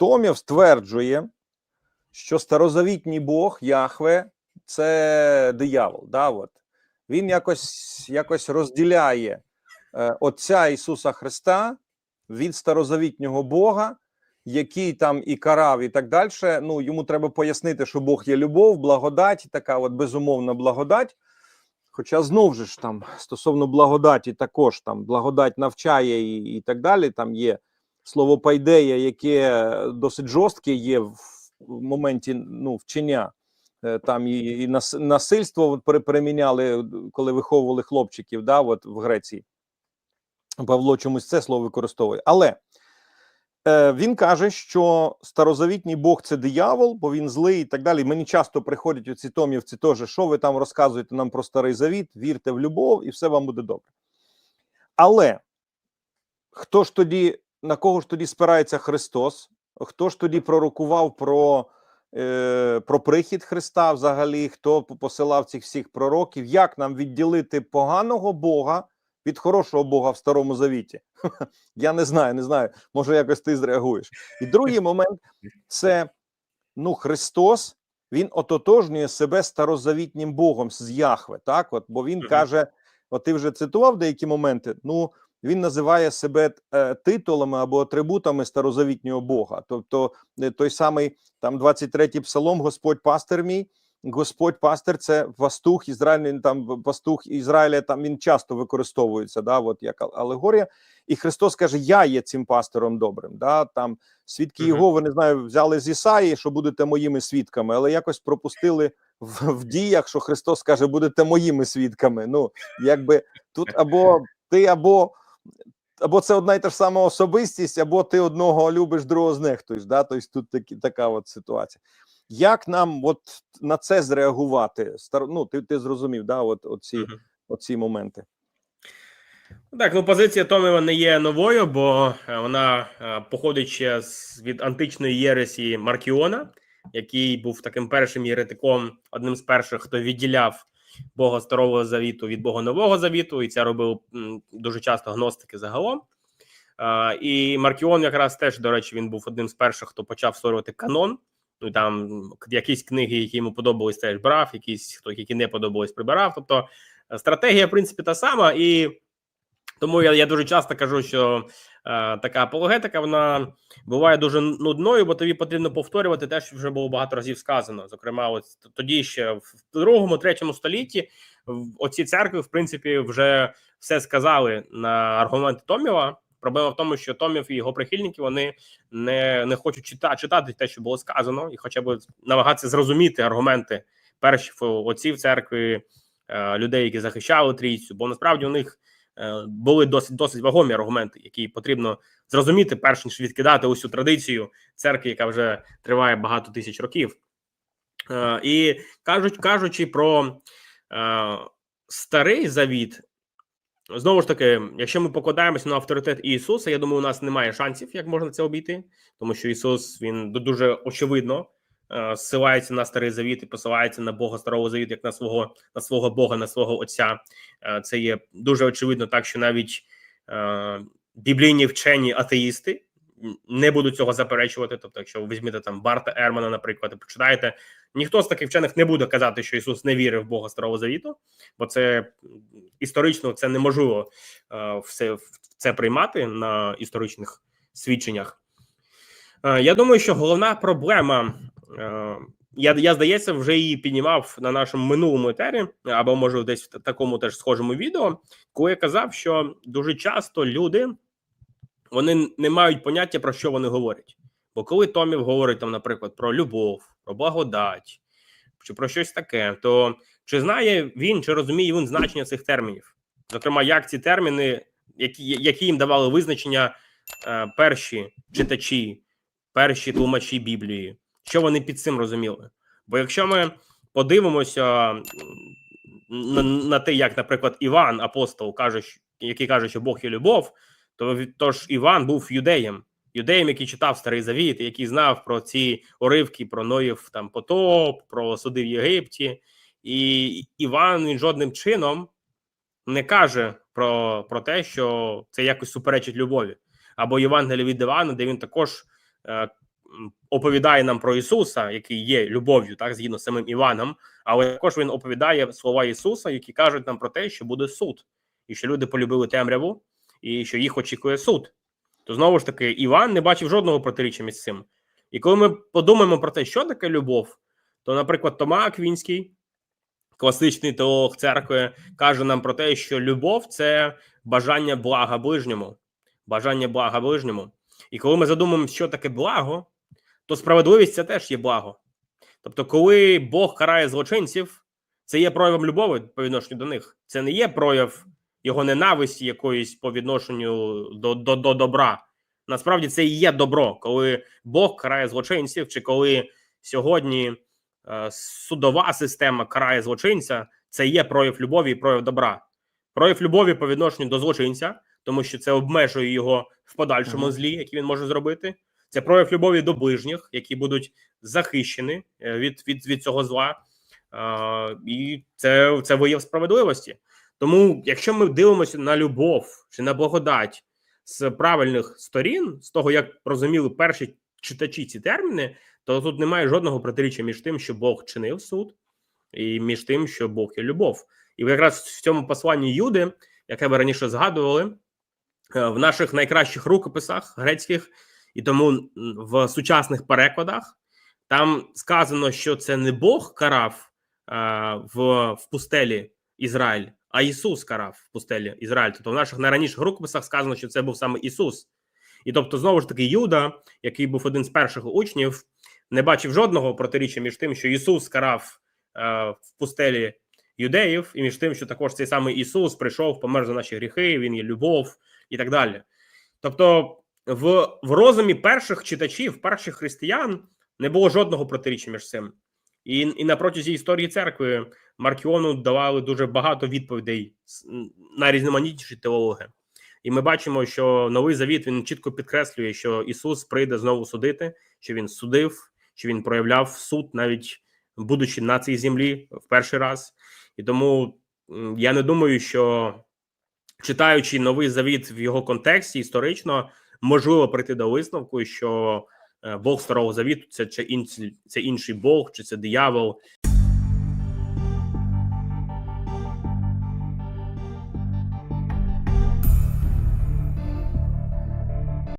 Томів стверджує, що старозавітній Бог Яхве це диявол. Да, от. Він якось, якось розділяє е, Отця Ісуса Христа від старозавітнього Бога, який там і карав, і так далі. Ну, йому треба пояснити, що Бог є любов, благодать, така от безумовна благодать. Хоча знову ж там стосовно благодаті, також там благодать навчає і, і так далі. Там є слово пайдея, яке досить жорстке є в моменті ну, вчення. Е, Там і, і насильство переміняли, коли виховували хлопчиків, да, от в Греції. Павло чомусь це слово використовує. Але е, він каже, що старозавітній Бог це диявол, бо він злий і так далі. Мені часто приходять оці томівці теж, що ви там розказуєте нам про старий завіт, вірте в любов, і все вам буде добре. Але хто ж тоді, на кого ж тоді спирається Христос? Хто ж тоді пророкував про, е, про прихід Христа взагалі? Хто посилав цих всіх пророків? Як нам відділити поганого Бога від хорошого Бога в Старому Завіті? Я не знаю, не знаю. Може, якось ти зреагуєш. І другий момент це ну, Христос. Він ототожнює себе старозавітнім Богом з Яхве, так? От, бо він каже: от ти вже цитував деякі моменти. Ну, він називає себе е, титулами або атрибутами старозавітнього Бога. Тобто, е, той самий там 23-й псалом, Господь пастир мій. Господь пастир це пастух Ізраїль, там пастух Ізраїля. Там він часто використовується, да, от як алегорія. І Христос каже: Я є цим пастором добрим. Да, там свідки Мгм. Єгови, не знаю, взяли з Ісаї, що будете моїми свідками, але якось пропустили в, в діях, що Христос каже, будете моїми свідками. Ну, якби тут або ти, або або це одна й та ж сама особистість, або ти одного любиш, другого знехтуєш. Да? Тобто тут такі, така от ситуація. Як нам от на це зреагувати? Стар... Ну, ти, ти зрозумів, да? от, оці, Мгм. оці моменти. Так, ну позиція Томіва не є новою, бо е, вона е, походить ще з від античної єресі Маркіона, який був таким першим єретиком, одним з перших, хто відділяв Бога Старого Завіту від Бога Нового Завіту, і це робив дуже часто гностики загалом. І Маркіон, якраз теж, до речі, він був одним з перших, хто почав створювати канон. Ну там якісь книги, які йому подобались, теж брав, якісь хто які не подобались, прибирав. Тобто е, стратегія, в принципі, та сама, і тому я, я дуже часто кажу, що така апологетика вона буває дуже нудною, бо тобі потрібно повторювати те, що вже було багато разів сказано. Зокрема, от тоді ще в другому, третьому столітті оці церкви, в принципі, вже все сказали на аргументи Томіва. Проблема в тому, що Томів і його прихильники вони не, не хочуть читати, читати те, що було сказано, і хоча б намагатися зрозуміти аргументи перших отців церкви, е, людей, які захищали трійцю, бо насправді у них е, були досить досить вагомі аргументи, які потрібно зрозуміти, перш ніж відкидати усю традицію церкви, яка вже триває багато тисяч років. Е, І кажуть, кажучи про е, старий завіт, знову ж таки, якщо ми покладаємося на авторитет Ісуса, я думаю, у нас немає шансів, як можна це обійти, тому що Ісус він дуже очевидно е, зсилається на старий завіт і посилається на Бога старого завіту, як на свого на свого Бога, на свого Отця. Е, Це є дуже очевидно, так що навіть е, біблійні вчені атеїсти не будуть цього заперечувати. Тобто, якщо ви візьмете там Барта Ермана, наприклад, і почитаєте, ніхто з таких вчених не буде казати, що Ісус не вірив в Бога старого завіту, бо це історично це неможливо все це приймати на історичних свідченнях. Я думаю, що головна проблема. Е, Я, я здається, вже її піднімав на нашому минулому етері, або може десь в такому теж схожому відео, коли я казав, що дуже часто люди вони не мають поняття про що вони говорять. Бо коли Томів говорить там, наприклад, про любов, про благодать чи про щось таке, то чи знає він, чи розуміє він значення цих термінів? Зокрема, як ці терміни, які, які їм давали визначення е, перші читачі, перші тлумачі Біблії, що вони під цим розуміли? Бо якщо ми подивимося на, на те, як, наприклад, Іван, апостол, каже, який каже, що Бог є любов, то тож Іван був юдеєм, юдеєм, який читав старий завіт, який знав про ці уривки про Ноїв там потоп, про суди в Єгипті, і Іван він жодним чином не каже про, про те, що це якось суперечить любові, або Євангелія від Івана, де він також е, оповідає нам про Ісуса, який є любов'ю, так згідно з самим Іваном, але також він оповідає слова Ісуса, які кажуть нам про те, що буде суд, і що люди полюбили темряву, і що їх очікує суд. То знову ж таки, Іван не бачив жодного протиріччя між цим. І коли ми подумаємо про те, що таке любов, то, наприклад, Тома Аквінський, класичний теолог церкви, каже нам про те, що любов це бажання блага ближньому. Бажання блага ближньому. І коли ми задумаємо, що таке благо, то справедливість це теж є благо. Тобто, коли Бог карає злочинців, це є проявом любові по відношенню до них. Це не є прояв його ненависті якоїсь по відношенню до, до, до добра. Насправді це і є добро, коли Бог карає злочинців, чи коли сьогодні е, судова система карає злочинця, це є прояв любові і прояв добра. Прояв любові по відношенню до злочинця, тому що це обмежує його в подальшому злі, який він може зробити. Це прояв любові до ближніх, які будуть захищені е, від, від, від цього зла. І це, це вияв справедливості. Тому, якщо ми дивимося на любов чи на благодать з правильних сторін, з того, як розуміли перші читачі ці терміни, то тут немає жодного протиріччя між тим, що Бог чинив суд, і між тим, що Бог є любов. І якраз в цьому посланні Юди, яке ви раніше згадували, е, в наших найкращих рукописах грецьких, і тому в сучасних перекладах там сказано, що це не Бог карав е, в, в пустелі Ізраїль, а Ісус карав в пустелі Ізраїль. Тобто в наших найраніших рукописах сказано, що це був саме Ісус. І тобто, знову ж таки, Юда, який був один з перших учнів, не бачив жодного протиріччя між тим, що Ісус карав е, в пустелі юдеїв, і між тим, що також цей самий Ісус прийшов, помер за наші гріхи, Він є любов і так далі. Тобто, в, в розумі перших читачів, перших християн, не було жодного протиріччя між цим. І, і на протязі історії церкви Маркіону давали дуже багато відповідей найрізноманітніші теологи. І ми бачимо, що новий завіт він чітко підкреслює, що Ісус прийде знову судити, що він судив, що він проявляв суд, навіть будучи на цій землі в перший раз. І тому я не думаю, що читаючи новий завіт в його контексті історично, можливо прийти до висновку, що е, Бог старого завіту це, чи інший, це інший Бог, чи це диявол,